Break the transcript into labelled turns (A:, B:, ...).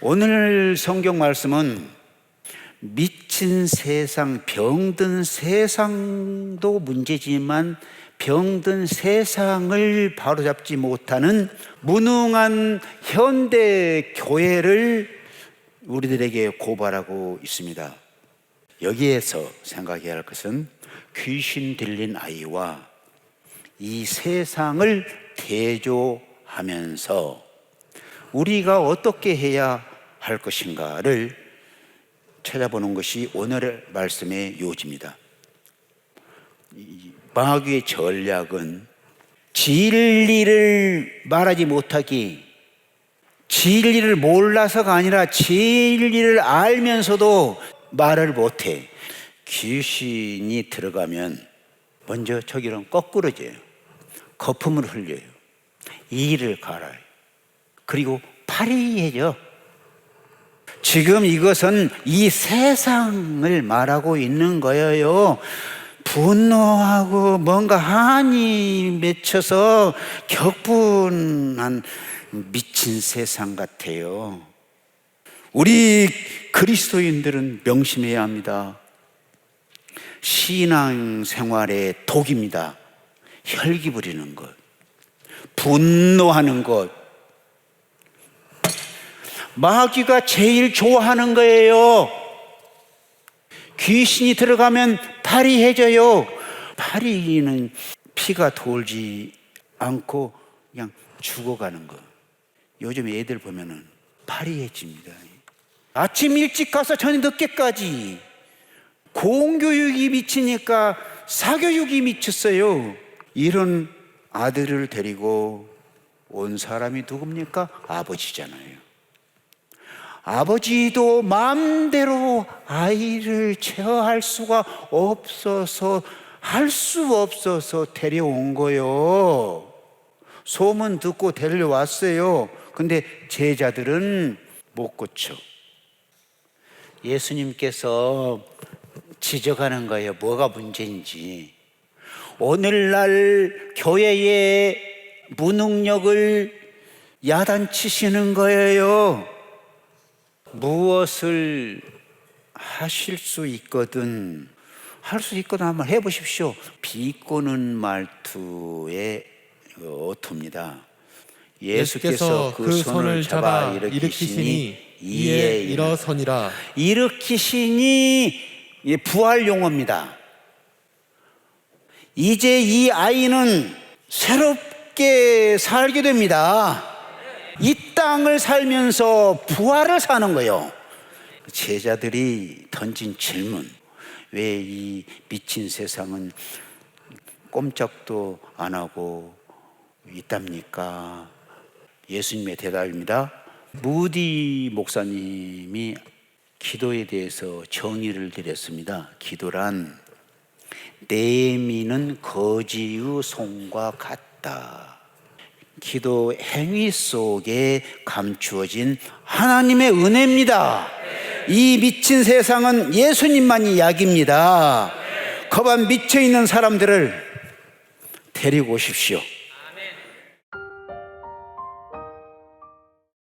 A: 오늘 성경 말씀은 미친 세상, 병든 세상도 문제지만 병든 세상을 바로잡지 못하는 무능한 현대 교회를 우리들에게 고발하고 있습니다. 여기에서 생각해야 할 것은 귀신 들린 아이와 이 세상을 대조하면서 우리가 어떻게 해야 할 것인가를 찾아보는 것이 오늘의 말씀의 요지입니다. 이 마귀의 전략은 진리를 말하지 못하기, 진리를 몰라서가 아니라 진리를 알면서도 말을 못해. 귀신이 들어가면 먼저 저기는 거꾸러져요. 거품을 흘려요. 이를 갈아요. 그리고 파리해져. 지금 이것은 이 세상을 말하고 있는 거예요. 분노하고 뭔가 한이 맺혀서 격분한 미친 세상 같아요. 우리 그리스도인들은 명심해야 합니다. 신앙 생활의 독입니다. 혈기 부리는 것, 분노하는 것, 마귀가 제일 좋아하는 거예요. 귀신이 들어가면 파리해져요. 파리는 피가 돌지 않고 그냥 죽어가는 거. 요즘 애들 보면은 파리해집니다. 아침 일찍 가서 저녁 늦게까지 공교육이 미치니까 사교육이 미쳤어요. 이런 아들을 데리고 온 사람이 누굽니까? 아버지잖아요. 아버지도 마음대로 아이를 제어할 수가 없어서 할 수 없어서 데려온 거요. 소문 듣고 데려왔어요. 근데 제자들은 못 고쳐. 예수님께서 지적하는 거예요. 뭐가 문제인지. 오늘날 교회의 무능력을 야단치시는 거예요. 무엇을 하실 수 있거든 할 수 있거든 한번 해보십시오. 비꼬는 말투의 어투입니다. 예수께서 그 손을 잡아 일으키시니 이에 일어
B: 일어서니라
A: 일으키시니 이 부활 용어입니다. 이제 이 아이는 새롭게 살게 됩니다. 이 땅을 살면서 부활을 사는 거예요. 제자들이 던진 질문. 왜 이 미친 세상은 꼼짝도 안 하고 있답니까? 예수님의 대답입니다. 무디 목사님이 기도에 대해서 정의를 드렸습니다. 기도란 내미는 거지의 손과 같다. 기도 행위 속에 감추어진 하나님의 은혜입니다. 이 미친 세상은 예수님만이 약입니다. 거반 미쳐 있는 사람들을 데리고 오십시오.